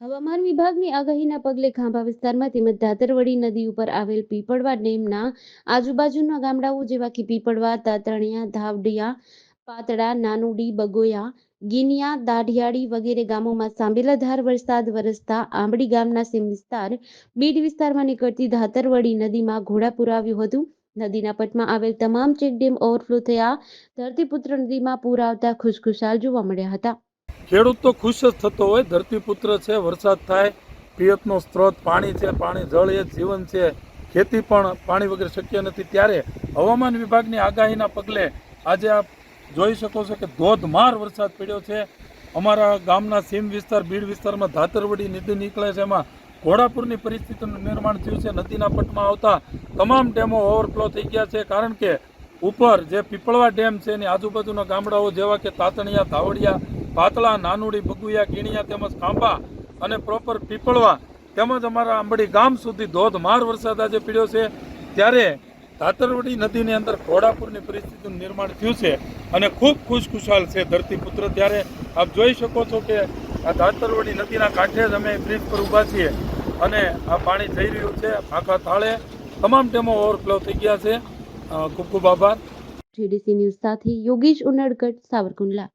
હવામાન વિભાગની આગાહીના પગલે ખાંભા વિસ્તારમાં તેમજ ધાતરવડી નદી ઉપર આવેલ પીપળવા ડેમના આજુબાજુના ગામડાઓ જેવા કે પીપળવા તાતણિયા ધાવડિયા, પાતળા, નાનુડી, બગોયા, ગિનિયા, દાઢિયાળી વગેરે ગામોમાં સાંબેલાધાર વરસાદ વરસતા આંબડી ગામના સીમ વિસ્તાર બીડ વિસ્તારમાં નીકળતી ધાતરવડી નદીમાં ઘોડાપુર આવ્યું હતું. નદીના પટમાં આવેલ તમામ ચેકડેમ ઓવરફ્લો થયા. ધરતીપુત્ર નદીમાં પૂર આવતા ખુશખુશાલ જોવા મળ્યા હતા. ખેડૂત તો ખુશ જ થતો હોય ધરતીપુત્ર છે, વરસાદ થાય, પિયતનો સ્ત્રોત, પાણી છે, પાણી જળ એ જીવન છે, ખેતી પણ પાણી વગર શક્ય નથી. ત્યારે હવામાન વિભાગની આગાહીના પગલે આજે આપ જોઈ શકો છો કે ધોધમાર વરસાદ પડ્યો છે. અમારા ગામના સીમ વિસ્તાર, બીડ વિસ્તારમાં ધાતરવડી નદી નીકળે છે. એમાં ઘોડાપુરની પરિસ્થિતિનું નિર્માણ થયું છે. નદીના પટમાં આવતા તમામ ડેમો ઓવરફ્લો થઈ ગયા છે. કારણ કે ઉપર જે પીપળવા ડેમ છે, એની આજુબાજુના ગામડાઓ જેવા કે તાતણિયા, ધાવડિયા પાતળા નાનુડી, બગુયા, ગીણિયા તેમજ ખાંભા અને પ્રોપર પીપળવા તેમજ અમારા આંબડી ગામ સુધી ધોધમાર વરસાદ આજે પડ્યો છે. ત્યારે ધાતરવડી નદીની અંદર ઘોડાપુરની પરિસ્થિતિનું નિર્માણ થયું છે અને ખૂબ ખુશખુશાલ છે ધરતીપુત્ર ત્યારે આપ જોઈ શકો છો કે આ ધાતરવડી નદીના કાંઠે જ અમે બ્રિજ પર ઊભા છીએ અને આ પાણી જઈ રહ્યું છે આખા થાળે. તમામ ડેમો ઓવરફ્લો થઈ ગયા છે. ખૂબ ખૂબ આભાર. જીડીસી ન્યૂઝ સાથે યોગેશ ઉનડકટ સાવરકુંડલા.